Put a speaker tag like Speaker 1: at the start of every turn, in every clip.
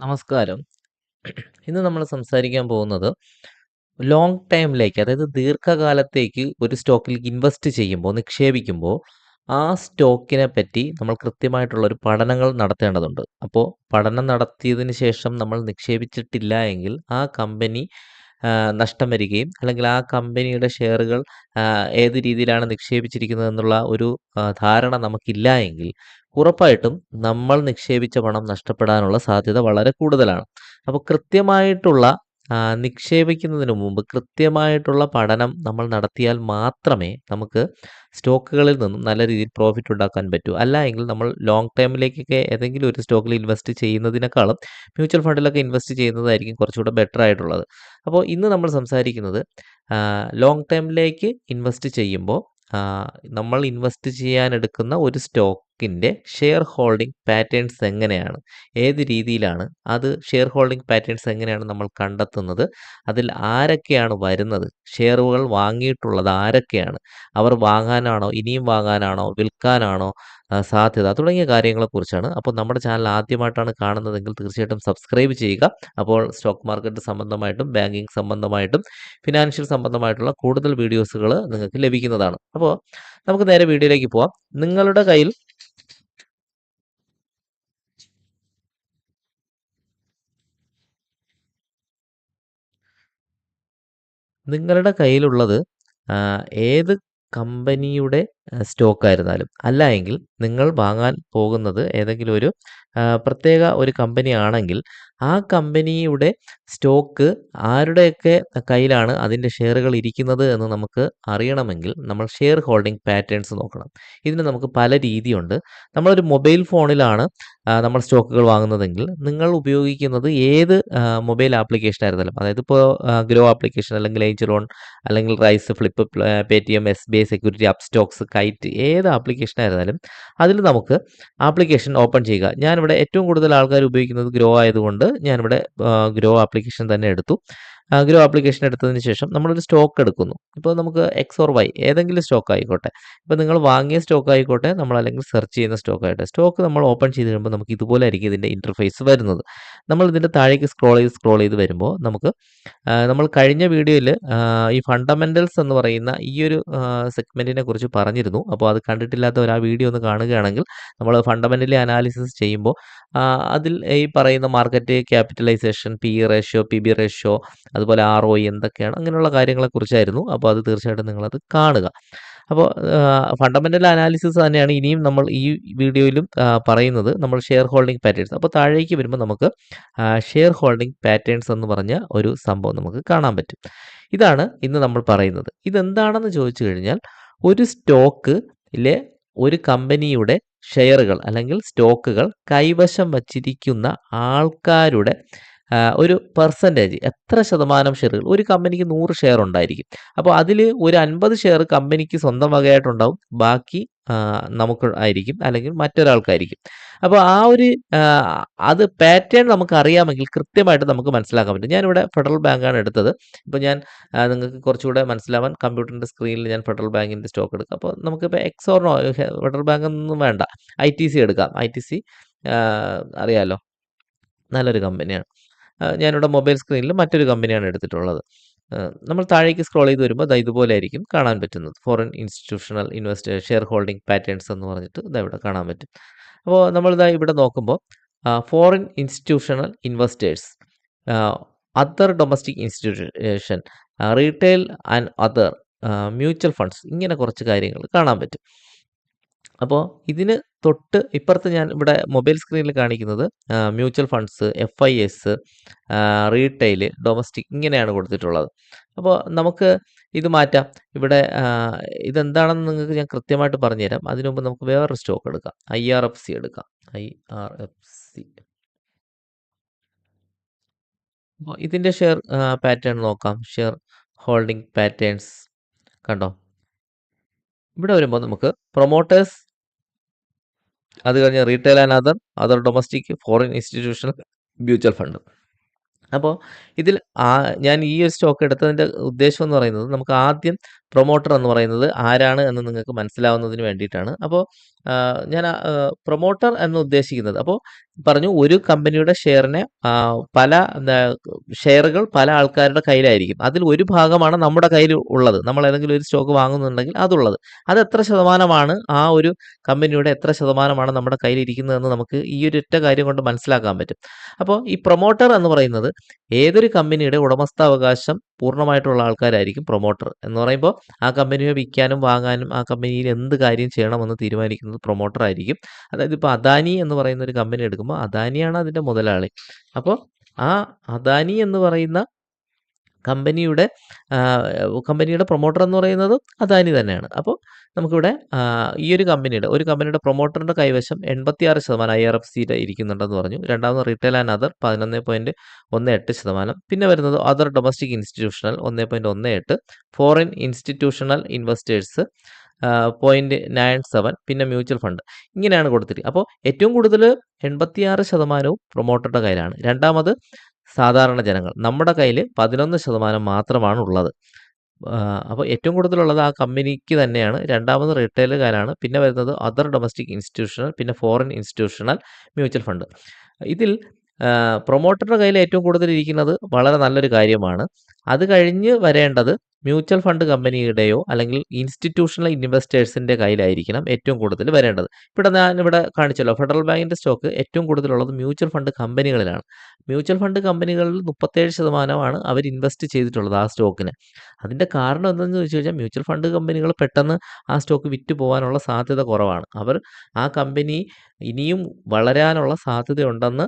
Speaker 1: നമസ്കാരം. ഇന്ന് നമ്മൾ സംസാരിക്കാൻ പോകുന്നത് ലോങ് ടൈമിലേക്ക് അതായത് ദീർഘകാലത്തേക്ക് ഒരു സ്റ്റോക്കിൽ ഇൻവെസ്റ്റ് ചെയ്യുമ്പോൾ, നിക്ഷേപിക്കുമ്പോൾ ആ സ്റ്റോക്കിനെ പറ്റി നമ്മൾ കൃത്യമായിട്ടുള്ള ഒരു പഠനങ്ങൾ നടത്തേണ്ടതുണ്ട്. അപ്പോൾ പഠനം നടത്തിയതിന് ശേഷം നമ്മൾ നിക്ഷേപിച്ചിട്ടില്ല എങ്കിൽ ആ കമ്പനി നഷ്ടം വരികയും അല്ലെങ്കിൽ ആ കമ്പനിയുടെ ഷെയറുകൾ ഏത് രീതിയിലാണ് നിക്ഷേപിച്ചിരിക്കുന്നത് എന്നുള്ള ഒരു ധാരണ നമുക്കില്ല എങ്കിൽ ഉറപ്പായിട്ടും നമ്മൾ നിക്ഷേപിച്ച പണം നഷ്ടപ്പെടാനുള്ള സാധ്യത വളരെ കൂടുതലാണ്. അപ്പോൾ കൃത്യമായിട്ടുള്ള നിക്ഷേപിക്കുന്നതിന് മുമ്പ് കൃത്യമായിട്ടുള്ള പഠനം നമ്മൾ നടത്തിയാൽ മാത്രമേ നമുക്ക് സ്റ്റോക്കുകളിൽ നിന്നും നല്ല രീതിയിൽ പ്രോഫിറ്റ് ഉണ്ടാക്കാൻ പറ്റൂ. അല്ല എങ്കിൽ നമ്മൾ ലോങ് ടൈമിലേക്കൊക്കെ ഏതെങ്കിലും ഒരു സ്റ്റോക്കിൽ ഇൻവെസ്റ്റ് ചെയ്യുന്നതിനേക്കാളും മ്യൂച്വൽ ഫണ്ടിലൊക്കെ ഇൻവെസ്റ്റ് ചെയ്യുന്നതായിരിക്കും കുറച്ചുകൂടെ ബെറ്റർ ആയിട്ടുള്ളത്. അപ്പോൾ ഇന്ന് നമ്മൾ സംസാരിക്കുന്നത് ലോങ് ടൈമിലേക്ക് ഇൻവെസ്റ്റ് ചെയ്യുമ്പോൾ നമ്മൾ ഇൻവെസ്റ്റ് ചെയ്യാൻ എടുക്കുന്ന ഒരു സ്റ്റോക്കിന്റെ ഷെയർ ഹോൾഡിംഗ് പാറ്റേൺസ് എങ്ങനെയാണ്? ഏത് രീതിയിലാണ്? അത് ഷെയർ ഹോൾഡിംഗ് പാറ്റേൺസ് എങ്ങനെയാണ് നമ്മൾ കണ്ടെത്തുന്നത്? അതിൽ ആരൊക്കെയാണ് വരുന്നത്? ഷെയറുകൾ വാങ്ങിയിട്ടുള്ളത് ആരൊക്കെയാണ്? അവർ വാങ്ങാനാണോ? ഇനിയും വാങ്ങാനാണോ? വിൽക്കാനാണോ സാധ്യത? തുടങ്ങിയ കാര്യങ്ങളെക്കുറിച്ചാണ്. അപ്പോൾ നമ്മുടെ ചാനൽ ആദ്യമായിട്ടാണ് കാണുന്നതെങ്കിൽ തീർച്ചയായിട്ടും സബ്സ്ക്രൈബ് ചെയ്യുക. അപ്പോൾ സ്റ്റോക്ക് മാർക്കറ്റ് സംബന്ധമായിട്ടും ബാങ്കിങ് സംബന്ധമായിട്ടും ഫിനാൻഷ്യൽ സംബന്ധമായിട്ടുള്ള കൂടുതൽ വീഡിയോസുകൾ നിങ്ങൾക്ക് ലഭിക്കുന്നതാണ്. അപ്പോൾ നമുക്ക് നേരെ വീഡിയോയിലേക്ക് പോവാം. നിങ്ങളുടെ കയ്യിൽ നിങ്ങളുടെ കയ്യിലുള്ളത് ഏത് കമ്പനിയുടെ സ്റ്റോക്ക് ആയിരുന്നാലും അല്ല എങ്കിൽ നിങ്ങൾ വാങ്ങാൻ പോകുന്നത് ഏതെങ്കിലും ഒരു പ്രത്യേക ഒരു കമ്പനി ആണെങ്കിൽ ആ കമ്പനിയുടെ സ്റ്റോക്ക് ആരുടെയൊക്കെ കയ്യിലാണ് അതിന്റെ ഷെയറുകൾ ഇരിക്കുന്നത് എന്ന് നമുക്ക് അറിയണമെങ്കിൽ നമ്മൾ ഷെയർ ഹോൾഡിംഗ് പാറ്റേൺസ് നോക്കണം. ഇതിന് നമുക്ക് പല രീതിയുണ്ട്. നമ്മളൊരു മൊബൈൽ ഫോണിലാണ് നമ്മൾ സ്റ്റോക്കുകൾ വാങ്ങുന്നതെങ്കിൽ നിങ്ങൾ ഉപയോഗിക്കുന്നത് ഏത് മൊബൈൽ ആപ്ലിക്കേഷൻ ആയിരുന്നാലും അതായത് ഇപ്പോൾ ഗ്രോ ആപ്ലിക്കേഷൻ അല്ലെങ്കിൽ ഏഞ്ചൽ ലോൺ അല്ലെങ്കിൽ Rise, Flip, Paytm S B I security, Upstox Kite ഏത് ആപ്ലിക്കേഷൻ ആയിരുന്നാലും അതിൽ നമുക്ക് ആപ്ലിക്കേഷൻ ഓപ്പൺ ചെയ്യുക. ഞാനിവിടെ ഏറ്റവും കൂടുതൽ ആൾക്കാർ ഉപയോഗിക്കുന്നത് ഗ്രോ ആയതുകൊണ്ട് ഞാനിവിടെ ഗ്രോ ആപ്ലിക്കേഷൻ തന്നെ എടുത്തു. ഗ്രോ ആപ്ലിക്കേഷൻ എടുത്തതിന് ശേഷം നമ്മളൊരു സ്റ്റോക്ക് എടുക്കുന്നു. ഇപ്പോൾ നമുക്ക് എക്സ് ഓർ വൈ ഏതെങ്കിലും സ്റ്റോക്ക് ആയിക്കോട്ടെ. ഇപ്പോൾ നിങ്ങൾ വാങ്ങിയ സ്റ്റോക്ക് ആയിക്കോട്ടെ, നമ്മൾ അല്ലെങ്കിൽ സെർച്ച് ചെയ്യുന്ന സ്റ്റോക്ക് ആയിട്ട് സ്റ്റോക്ക് നമ്മൾ ഓപ്പൺ ചെയ്ത് കഴിയുമ്പോൾ നമുക്ക് ഇതുപോലെ ആയിരിക്കും ഇതിന്റെ ഇന്റർഫേസ് വരുന്നത്. നമ്മൾ ഇതിന്റെ താഴേക്ക് സ്ക്രോൾ ചെയ്ത് സ്ക്രോൾ ചെയ്ത് വരുമ്പോൾ നമുക്ക് നമ്മൾ കഴിഞ്ഞ വീഡിയോയിൽ ഈ ഫണ്ടമെന്റൽസ് എന്ന് പറയുന്ന ഈ ഒരു സെഗ്മെന്റിനെ കുറിച്ച് പറഞ്ഞിരുന്നു. അപ്പോൾ അത് കണ്ടിട്ടില്ലാത്തവർ ആ വീഡിയോ ഒന്ന് കാണുകയാണെങ്കിൽ നമ്മൾ ഫണ്ടമെന്റലി അനാലിസിസ് ചെയ്യുമ്പോൾ അതിൽ ഈ പറയുന്ന market capitalisation, P E ratio, P B ratio അതുപോലെ ആർ ഒ എന്തൊക്കെയാണ് അങ്ങനെയുള്ള കാര്യങ്ങളെക്കുറിച്ചായിരുന്നു. അപ്പോൾ അത് തീർച്ചയായിട്ടും നിങ്ങളത് കാണുക. അപ്പോൾ ഫണ്ടമെന്റൽ അനാലിസിസ് തന്നെയാണ് ഇനിയും നമ്മൾ ഈ വീഡിയോയിലും പറയുന്നത്. നമ്മൾ ഷെയർ ഹോൾഡിംഗ് പാറ്റേൺസ് അപ്പോൾ താഴേക്ക് വരുമ്പോൾ നമുക്ക് ഷെയർ ഹോൾഡിംഗ് പാറ്റേൺസ് എന്ന് പറഞ്ഞ ഒരു സംഭവം നമുക്ക് കാണാൻ പറ്റും. ഇതാണ് ഇന്ന് നമ്മൾ പറയുന്നത്. ഇതെന്താണെന്ന് ചോദിച്ചു കഴിഞ്ഞാൽ ഒരു സ്റ്റോക്ക് ഇല്ലെ ഒരു കമ്പനിയുടെ ഷെയറുകൾ അല്ലെങ്കിൽ സ്റ്റോക്കുകൾ കൈവശം വച്ചിരിക്കുന്ന ആൾക്കാരുടെ ഒരു പെർസെന്റേജ് എത്ര ശതമാനം ഷെയറുകൾ ഒരു കമ്പനിക്ക് നൂറ് ഷെയർ ഉണ്ടായിരിക്കും. അപ്പോൾ അതിൽ ഒരു 50 ഷെയർ കമ്പനിക്ക് സ്വന്തം വകയായിട്ടുണ്ടാവും. ബാക്കി നമുക്ക് ആയിരിക്കും അല്ലെങ്കിൽ മറ്റൊരാൾക്കായിരിക്കും. അപ്പോൾ ആ ഒരു അത് പാറ്റേൺ നമുക്ക് അറിയാമെങ്കിൽ കൃത്യമായിട്ട് നമുക്ക് മനസ്സിലാക്കാൻ പറ്റും. ഞാനിവിടെ ഫെഡറൽ ബാങ്കാണ് എടുത്തത്. ഇപ്പോൾ ഞാൻ നിങ്ങൾക്ക് കുറച്ചുകൂടെ മനസ്സിലാവാൻ കമ്പ്യൂട്ടറിന്റെ സ്ക്രീനിൽ ഞാൻ ഫെഡറൽ ബാങ്കിന്റെ സ്റ്റോക്ക് എടുക്കാം. അപ്പോൾ നമുക്കിപ്പോൾ എക്സ് ഓർ നോ ഫെഡറൽ ബാങ്കൊന്നും വേണ്ട. ഐ ടി സി എടുക്കാം. ഐ ടി സി അറിയാമല്ലോ നല്ലൊരു കമ്പനിയാണ്. ഞാനിവിടെ മൊബൈൽ സ്ക്രീനിൽ മറ്റൊരു കമ്പനിയാണ് എടുത്തിട്ടുള്ളത്. നമ്മൾ താഴേക്ക് സ്ക്രോൾ ചെയ്ത് വരുമ്പോൾ ഇതുപോലെ ആയിരിക്കും കാണാൻ പറ്റുന്നത്. Foreign institutional investors share holding patterns എന്ന് പറഞ്ഞിട്ട് ഇത് ഇവിടെ കാണാൻ പറ്റും. അപ്പോൾ നമ്മളിതാ ഇവിടെ നോക്കുമ്പോൾ foreign institutional investors other domestic institution retail and other mutual funds ഇങ്ങനെ കുറച്ച് കാര്യങ്ങൾ കാണാൻ പറ്റും. അപ്പോൾ ഇതിന് തൊട്ട് ഇപ്പുറത്ത് ഞാൻ ഇവിടെ മൊബൈൽ സ്ക്രീനിൽ കാണിക്കുന്നത് mutual funds, F I S retail domestic ഇങ്ങനെയാണ് കൊടുത്തിട്ടുള്ളത്. അപ്പോൾ നമുക്ക് ഇത് മാറ്റാം. ഇവിടെ ഇതെന്താണെന്ന് നിങ്ങൾക്ക് ഞാൻ കൃത്യമായിട്ട് പറഞ്ഞുതരാം. അതിനു മുമ്പ് നമുക്ക് വേറൊരു സ്റ്റോക്ക് എടുക്കാം. ഐ ആർ എഫ് സി എടുക്കാം. ഐ ആർ എഫ് സി അപ്പോൾ ഇതിന്റെ ഷെയർ പാറ്റേൺ നോക്കാം. ഷെയർ ഹോൾഡിംഗ് പാറ്റേൺസ് കണ്ടോ? ഇവിടെ വരുമ്പോൾ നമുക്ക് പ്രൊമോട്ടേഴ്സ് അത് കഴിഞ്ഞ് retail and other, other domestic, foreign institutional, mutual fund. അപ്പോൾ ഇതിൽ ആ ഞാൻ ഈ ഒരു സ്റ്റോക്ക് എടുത്തതിന്റെ ഉദ്ദേശം എന്ന് പറയുന്നത് നമുക്ക് ആദ്യം പ്രൊമോട്ടർ എന്ന് പറയുന്നത് ആരാണ് എന്ന് നിങ്ങൾക്ക് മനസ്സിലാവുന്നതിന് വേണ്ടിയിട്ടാണ്. അപ്പോൾ ഞാൻ പ്രൊമോട്ടർ എന്ന് ഉദ്ദേശിക്കുന്നത് അപ്പോൾ പറഞ്ഞു ഒരു കമ്പനിയുടെ ഷെയറിനെ പല ഷെയറുകൾ പല ആൾക്കാരുടെ കയ്യിലായിരിക്കും. അതിൽ ഒരു ഭാഗമാണ് നമ്മുടെ കയ്യിൽ ഉള്ളത്. നമ്മൾ ഏതെങ്കിലും ഒരു സ്റ്റോക്ക് വാങ്ങുന്നുണ്ടെങ്കിൽ അതുള്ളത്. അത് എത്ര ശതമാനമാണ് ആ ഒരു കമ്പനിയുടെ എത്ര ശതമാനമാണ് നമ്മുടെ കയ്യിൽ ഇരിക്കുന്നതെന്ന് നമുക്ക് ഈ ഒരു ഒറ്റ കാര്യം കൊണ്ട് മനസ്സിലാക്കാൻ പറ്റും. അപ്പോൾ ഈ പ്രൊമോട്ടർ എന്ന് പറയുന്നത് ഏതൊരു കമ്പനിയുടെ ഉടമസ്ഥാവകാശം പൂർണമായിട്ടുള്ള ആൾക്കാരായിരിക്കും പ്രൊമോട്ടർ. എന്ന് പറയുമ്പോൾ ആ കമ്പനിയെ വിൽക്കാനും വാങ്ങാനും ആ കമ്പനിയിൽ എന്ത് കാര്യം ചെയ്യണമെന്ന് തീരുമാനിക്കുന്നത് പ്രൊമോട്ടർ ആയിരിക്കും. അതായത് ഇപ്പോൾ അദാനി എന്ന് പറയുന്ന ഒരു കമ്പനി എടുക്കുമ്പോൾ അദാനിയാണ് അതിന്റെ മുതലാളി. അപ്പോൾ ആ അദാനി എന്ന് പറയുന്ന കമ്പനിയുടെ കമ്പനിയുടെ പ്രൊമോട്ടർ എന്ന് പറയുന്നത് അദാനി തന്നെയാണ്. അപ്പോൾ നമുക്കിവിടെ ഈ ഒരു കമ്പനിയുടെ ഒരു കമ്പനിയുടെ പ്രൊമോട്ടറിന്റെ കൈവശം എൺപത്തിയാറ് ശതമാനം ഐ ആർ എഫ് സിയുടെ ഇരിക്കുന്നുണ്ടെന്ന് പറഞ്ഞു. രണ്ടാമത് റീറ്റെയിൽ ആൻഡ് അതർ 11.18% പിന്നെ വരുന്നത് other domestic institutional 1.18 foreign institutional investors ah 0.97 പിന്നെ മ്യൂച്വൽ ഫണ്ട്. ഇങ്ങനെയാണ് കൊടുത്തിട്ട് അപ്പോൾ ഏറ്റവും കൂടുതൽ 86% പ്രൊമോട്ടറുടെ കയ്യിലാണ്. രണ്ടാമത് സാധാരണ ജനങ്ങൾ. നമ്മുടെ കയ്യിൽ 11% മാത്രമാണ് ഉള്ളത്. അപ്പോൾ ഏറ്റവും കൂടുതലുള്ളത് ആ കമ്പനിക്ക് തന്നെയാണ്. രണ്ടാമത് റീറ്റെയിലുകാരാണ് പിന്നെ വരുന്നത് അതർ ഡൊമസ്റ്റിക് ഇൻസ്റ്റിറ്റ്യൂഷണൽ പിന്നെ ഫോറിൻ ഇൻസ്റ്റിറ്റ്യൂഷണൽ മ്യൂച്വൽ ഫണ്ട്. ഇതിൽ പ്രൊമോട്ടറുടെ കയ്യിൽ ഏറ്റവും കൂടുതൽ ഇരിക്കുന്നത് വളരെ നല്ലൊരു കാര്യമാണ്. അത് കഴിഞ്ഞ് വരേണ്ടത് മ്യൂച്വൽ ഫണ്ട് കമ്പനിയുടെയോ അല്ലെങ്കിൽ ഇൻസ്റ്റിറ്റ്യൂഷണൽ ഇൻവെസ്റ്റേഴ്സിന്റെ കയ്യിലായിരിക്കണം ഏറ്റവും കൂടുതൽ വരേണ്ടത്. ഇവിടെ ഞാൻ ഇവിടെ കാണിച്ചല്ലോ ഫെഡറൽ ബാങ്കിന്റെ സ്റ്റോക്ക് ഏറ്റവും കൂടുതലുള്ളത് മ്യൂച്വൽ ഫണ്ട് കമ്പനികളിലാണ്. മ്യൂച്വൽ ഫണ്ട് കമ്പനികളിൽ 37% ആണ് അവർ ഇൻവെസ്റ്റ് ചെയ്തിട്ടുള്ളത് ആ സ്റ്റോക്കിന്. അതിന്റെ കാരണം എന്തെന്ന് ചോദിച്ചു കഴിഞ്ഞാൽ മ്യൂച്വൽ ഫണ്ട് കമ്പനികൾ പെട്ടെന്ന് ആ സ്റ്റോക്ക് വിറ്റ് പോകാനുള്ള സാധ്യത കുറവാണ്. അവർ ആ കമ്പനി ഇനിയും വളരാനുള്ള സാധ്യതയുണ്ടെന്ന്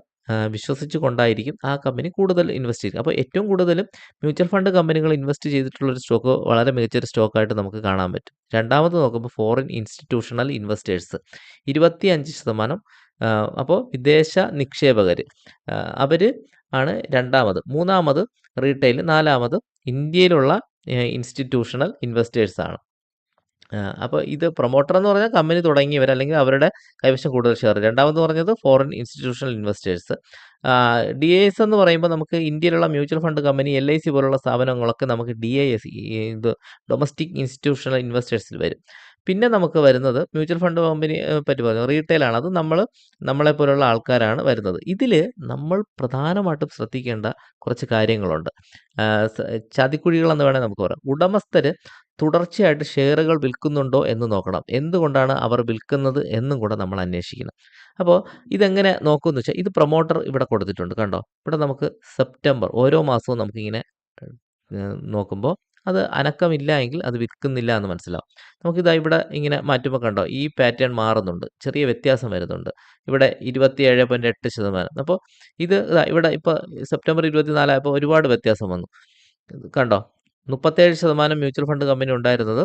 Speaker 1: വിശ്വസിച്ചു കൊണ്ടായിരിക്കും ആ കമ്പനി കൂടുതൽ ഇൻവെസ്റ്റ് ചെയ്യുക അപ്പോൾ ഏറ്റവും കൂടുതലും മ്യൂച്വൽ ഫണ്ട് കമ്പനികൾ ഇൻവെസ്റ്റ് ചെയ്തിട്ടുള്ള ഒരു സ്റ്റോക്ക് വളരെ മികച്ചൊരു സ്റ്റോക്കായിട്ട് നമുക്ക് കാണാൻ പറ്റും. രണ്ടാമത് നോക്കുമ്പോൾ ഫോറിൻ ഇൻസ്റ്റിറ്റ്യൂഷണൽ ഇൻവെസ്റ്റേഴ്സ് ഇരുപത്തി അഞ്ച് ശതമാനം അപ്പോൾ വിദേശ നിക്ഷേപകർ അവർ ആണ് രണ്ടാമത്. മൂന്നാമത് റീറ്റെയിൽ നാലാമത് ഇന്ത്യയിലുള്ള ഇൻസ്റ്റിറ്റ്യൂഷണൽ ഇൻവെസ്റ്റേഴ്സ് അപ്പോൾ ഇത് പ്രൊമോട്ടർ എന്ന് പറഞ്ഞാൽ കമ്പനി തുടങ്ങിയവർ അല്ലെങ്കിൽ അവരുടെ കൈവശം കൂടുതൽ ഷെയർ. രണ്ടാമത് പറഞ്ഞത് foreign institutional investors. Ah DIS എന്ന് പറയുമ്പോൾ നമുക്ക് ഇന്ത്യയിലുള്ള mutual fund company L I C പോലുള്ള സ്ഥാപനങ്ങളൊക്കെ നമുക്ക് ഡി എ എസ് ഇത് ഡൊമസ്റ്റിക് ഇൻസ്റ്റിറ്റ്യൂഷണൽ ഇൻവെസ്റ്റേഴ്സിൽ വരും. പിന്നെ നമുക്ക് വരുന്നത് മ്യൂച്വൽ ഫണ്ട് കമ്പനി പറ്റി പറഞ്ഞു. ആണ്. അത് നമ്മൾ നമ്മളെ പോലുള്ള ആൾക്കാരാണ് വരുന്നത്. ഇതിൽ നമ്മൾ പ്രധാനമായിട്ടും ശ്രദ്ധിക്കേണ്ട കുറച്ച് കാര്യങ്ങളുണ്ട്. ചതിക്കുഴികളെന്ന് വേണേൽ നമുക്ക് പറയാം. ഉടമസ്ഥർ തുടർച്ചയായിട്ട് ഷെയറുകൾ വിൽക്കുന്നുണ്ടോ എന്ന് നോക്കണം. എന്തുകൊണ്ടാണ് അവർ വിൽക്കുന്നത് എന്നും കൂടെ നമ്മൾ അന്വേഷിക്കണം. അപ്പോൾ ഇതെങ്ങനെ നോക്കുമെന്ന് വെച്ചാൽ ഇത് പ്രൊമോട്ടർ ഇവിടെ കൊടുത്തിട്ടുണ്ട്. കണ്ടോ? ഇവിടെ നമുക്ക് സെപ്റ്റംബർ ഓരോ മാസവും നമുക്കിങ്ങനെ നോക്കുമ്പോൾ അത് അനക്കമില്ല എങ്കിൽ അത് വിൽക്കുന്നില്ല എന്ന് മനസ്സിലാവും. നമുക്കിതാ ഇവിടെ ഇങ്ങനെ മാറ്റുമ്പോൾ കണ്ടോ? ഈ പാറ്റേൺ മാറുന്നുണ്ട്. ചെറിയ വ്യത്യാസം വരുന്നുണ്ട്. ഇവിടെ 27.8% അപ്പോൾ ഇത് ഇവിടെ ഇപ്പോൾ സെപ്റ്റംബർ 24 ആയപ്പോൾ ഒരുപാട് വ്യത്യാസം വന്നു. കണ്ടോ? 37% മ്യൂച്വൽ ഫണ്ട് കമ്പനി ഉണ്ടായിരുന്നത്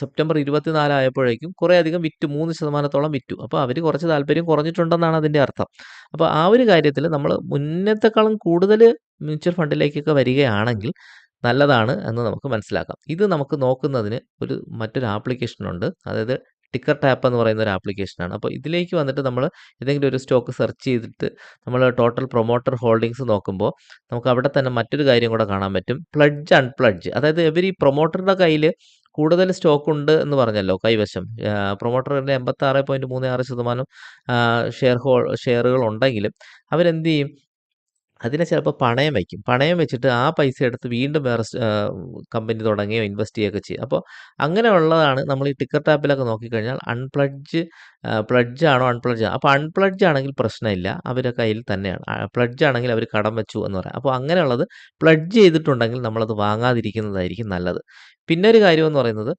Speaker 1: സെപ്റ്റംബർ 24 ആയപ്പോഴേക്കും കുറേയധികം വിറ്റു. മൂന്ന് ശതമാനത്തോളം വിറ്റു. അപ്പോൾ അവർ കുറച്ച് താല്പര്യം കുറഞ്ഞിട്ടുണ്ടെന്നാണ് അതിന്റെ അർത്ഥം. അപ്പോൾ ആ ഒരു കാര്യത്തിൽ നമ്മൾ മുന്നത്തെക്കാളും കൂടുതൽ മ്യൂച്വൽ ഫണ്ടിലേക്കൊക്കെ വരികയാണെങ്കിൽ നല്ലതാണ് എന്ന് നമുക്ക് മനസ്സിലാക്കാം. ഇത് നമുക്ക് നോക്കുന്നതിന് ഒരു മറ്റൊരു ആപ്ലിക്കേഷനുണ്ട് അതായത് ടിക്കർ ടാപ്പ് എന്ന് പറയുന്ന ഒരു ആപ്ലിക്കേഷനാണ്. അപ്പോൾ ഇതിലേക്ക് വന്നിട്ട് നമ്മൾ ഏതെങ്കിലും ഒരു സ്റ്റോക്ക് സെർച്ച് ചെയ്തിട്ട് നമ്മൾ ടോട്ടൽ പ്രൊമോട്ടർ ഹോൾഡിങ്സ് നോക്കുമ്പോൾ നമുക്ക് അവിടെ തന്നെ മറ്റൊരു കാര്യം കൂടെ കാണാൻ പറ്റും. പ്ലഡ്ജ് അൺപ്ലഡ്ജ് അതായത് എവരി പ്രൊമോട്ടറുടെ കയ്യിൽ കൂടുതൽ സ്റ്റോക്ക് ഉണ്ട് എന്ന് പറഞ്ഞല്ലോ കൈവശം. പ്രൊമോട്ടറിന്റെ എൺപത്തി ആറ് പോയിന്റ് മൂന്ന് ആറ് ശതമാനം ഷെയർ ഹോൾ ഷെയറുകൾ ഉണ്ടെങ്കിലും അവരെന്ത് ചെയ്യും? അതിനെ ചിലപ്പോൾ പണയം വയ്ക്കും. പണയം വെച്ചിട്ട് ആ പൈസ എടുത്ത് വീണ്ടും വേറെ കമ്പനി തുടങ്ങുകയോ ഇൻവെസ്റ്റ് ചെയ്യുകയൊക്കെ ചെയ്യും. അപ്പോൾ അങ്ങനെയുള്ളതാണ് നമ്മൾ ഈ ടിക്കർ ടാപ്പിലൊക്കെ നോക്കിക്കഴിഞ്ഞാൽ അൺപ്ലഡ്ജ് പ്ലഡ്ജ് ആണോ അൺപ്ലഡ്ജ് ആണോ അപ്പോൾ അൺപ്ലഡ്ജ് ആണെങ്കിൽ പ്രശ്നമില്ല. അവരുടെ കയ്യിൽ തന്നെയാണ്. പ്ലെഡ്ജ് ആണെങ്കിൽ അവർ കടം വെച്ചു എന്ന് പറയാം. അപ്പോൾ അങ്ങനെയുള്ളത് പ്ലഡ്ജ് ചെയ്തിട്ടുണ്ടെങ്കിൽ നമ്മളത് വാങ്ങാതിരിക്കുന്നതായിരിക്കും നല്ലത്. പിന്നെ ഒരു കാര്യം എന്ന് പറയുന്നത്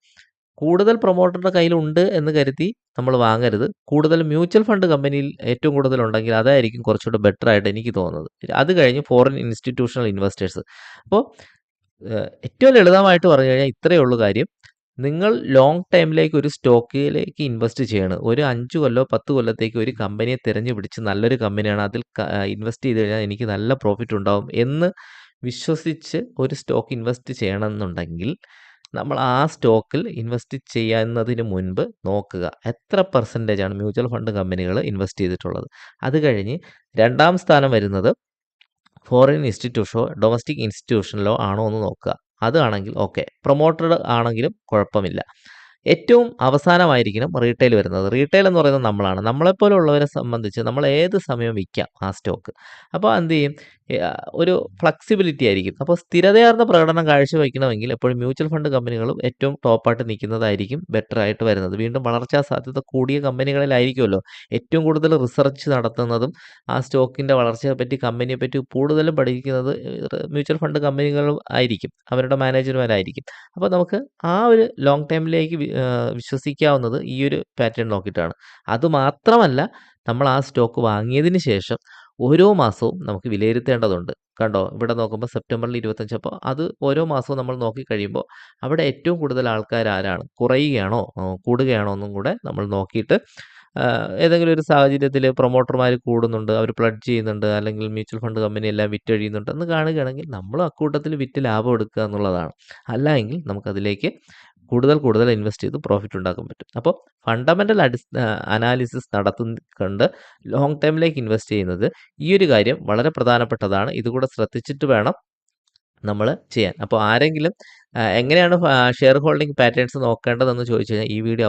Speaker 1: കൂടുതൽ പ്രൊമോട്ടറുടെ കയ്യിലുണ്ട് എന്ന് കരുതി നമ്മൾ വാങ്ങരുത്. കൂടുതൽ മ്യൂച്വൽ ഫണ്ട് കമ്പനിയിൽ ഏറ്റവും കൂടുതൽ ഉണ്ടെങ്കിൽ അതായിരിക്കും കുറച്ചുകൂടെ ബെറ്റർ ആയിട്ട് എനിക്ക് തോന്നുന്നത്. അത് കഴിഞ്ഞ് ഫോറിൻ ഇൻസ്റ്റിറ്റ്യൂഷണൽ ഇൻവെസ്റ്റേഴ്സ്. അപ്പോൾ ഏറ്റവും ലളിതമായിട്ട് പറഞ്ഞു കഴിഞ്ഞാൽ ഇത്രയേ ഉള്ളൂ കാര്യം. നിങ്ങൾ ലോങ് ടൈമിലേക്ക് ഒരു സ്റ്റോക്കിലേക്ക് ഇൻവെസ്റ്റ് ചെയ്യണം ഒരു അഞ്ച് കൊല്ലോ 10 കൊല്ലത്തേക്ക് ഒരു കമ്പനിയെ തിരഞ്ഞു പിടിച്ച് നല്ലൊരു കമ്പനിയാണ് അതിൽ ഇൻവെസ്റ്റ് ചെയ്ത് കഴിഞ്ഞാൽ എനിക്ക് നല്ല പ്രോഫിറ്റ് ഉണ്ടാവും എന്ന് വിശ്വസിച്ച് ഒരു സ്റ്റോക്ക് ഇൻവെസ്റ്റ് ചെയ്യണമെന്നുണ്ടെങ്കിൽ നമ്മൾ ആ സ്റ്റോക്കിൽ ഇൻവെസ്റ്റ് ചെയ്യുന്നതിന് മുൻപ് നോക്കുക. എത്ര പെർസെന്റേജ് ആണ് മ്യൂച്വൽ ഫണ്ട് കമ്പനികൾ ഇൻവെസ്റ്റ് ചെയ്തിട്ടുള്ളത്. അത് കഴിഞ്ഞ് രണ്ടാം സ്ഥാനം വരുന്നത് ഫോറിൻ ഇൻസ്റ്റിറ്റ്യൂഷനോ ഡൊമസ്റ്റിക് ഇൻസ്റ്റിറ്റ്യൂഷനിലോ ആണോ എന്ന് നോക്കുക. അതാണെങ്കിൽ ഓക്കെ. പ്രൊമോട്ടഡ് ആണെങ്കിലും കുഴപ്പമില്ല. ഏറ്റവും അവസാനമായിരിക്കണം റീറ്റെയിൽ വരുന്നത് റീറ്റെയിൽ എന്ന് പറയുന്നത് നമ്മളാണ് നമ്മളെപ്പോലുള്ളവരെ സംബന്ധിച്ച് നമ്മൾ ഏത് സമയം വിൽക്കാം ആ സ്റ്റോക്ക് അപ്പോൾ എന്ത് ചെയ്യും ഒരു ഫ്ലെക്സിബിലിറ്റി ആയിരിക്കും. അപ്പോൾ സ്ഥിരതയാർന്ന പ്രകടനം കാഴ്ചവെക്കണമെങ്കിൽ എപ്പോഴും മ്യൂച്വൽ ഫണ്ട് കമ്പനികളും ഏറ്റവും ടോപ്പായിട്ട് നിൽക്കുന്നതായിരിക്കും ബെറ്റർ ആയിട്ട് വരുന്നത്. വീണ്ടും വളർച്ചാ സാധ്യത കൂടിയ കമ്പനികളിലായിരിക്കുമല്ലോ ഏറ്റവും കൂടുതൽ റിസർച്ച് നടത്തുന്നതും ആ സ്റ്റോക്കിന്റെ വളർച്ചയെ പറ്റി കമ്പനിയെ പറ്റി കൂടുതലും പഠിക്കുന്നത് മ്യൂച്വൽ ഫണ്ട് കമ്പനികളും ആയിരിക്കും. അവരുടെ മാനേജർമാരായിരിക്കും അപ്പോൾ നമുക്ക് ആ ഒരു ലോങ് ടൈമിലേക്ക് വിശ്വസിക്കാവുന്നത് ഈ ഒരു പാറ്റേൺ നോക്കിയിട്ടാണ്. അതുമാത്രമല്ല നമ്മൾ ആ സ്റ്റോക്ക് വാങ്ങിയതിന് ശേഷം ഓരോ മാസവും നമുക്ക് വിലയിരുത്തേണ്ടതുണ്ട്. കണ്ടോ? ഇവിടെ നോക്കുമ്പോൾ സെപ്റ്റംബറിൽ ഇരുപത്തഞ്ച് അപ്പോൾ അത് ഓരോ മാസവും നമ്മൾ നോക്കി കഴിയുമ്പോൾ അവിടെ ഏറ്റവും കൂടുതൽ ആൾക്കാർ ആരാണ്? കുറയുകയാണോ? കൂടുകയാണോ എന്നും കൂടെ നമ്മൾ നോക്കിയിട്ട് ഏതെങ്കിലും ഒരു സാഹചര്യത്തിൽ പ്രൊമോട്ടർമാർ കൂടുന്നുണ്ട് അവർ പ്ലഡ് ചെയ്യുന്നുണ്ട് അല്ലെങ്കിൽ മ്യൂച്വൽ ഫണ്ട് കമ്പനി എല്ലാം വിറ്റഴിയുന്നുണ്ട് എന്ന് കാണുകയാണെങ്കിൽ നമ്മൾ അക്കൂട്ടത്തിൽ വിറ്റ് ലാഭം എടുക്കുക എന്നുള്ളതാണ്. അല്ല എങ്കിൽ നമുക്കതിലേക്ക് കൂടുതൽ കൂടുതൽ ഇൻവെസ്റ്റ് ചെയ്ത് പ്രോഫിറ്റ് ഉണ്ടാക്കാൻ പറ്റും. അപ്പോൾ ഫണ്ടമെന്റൽ അടി അനാലിസിസ് നടത്തുന്നുണ്ട് ലോങ് ടൈമിലേക്ക് ഇൻവെസ്റ്റ് ചെയ്യുന്നത് ഈ ഒരു കാര്യം വളരെ പ്രധാനപ്പെട്ടതാണ്. ഇതുകൂടെ ശ്രദ്ധിച്ചിട്ട് വേണം നമ്മൾ ചെയ്യാൻ. അപ്പോൾ ആരെങ്കിലും എങ്ങനെയാണ് ഷെയർ ഹോൾഡിംഗ് പാറ്റേൺസ് നോക്കേണ്ടതെന്ന് ചോദിച്ചു കഴിഞ്ഞാൽ ഈ വീഡിയോ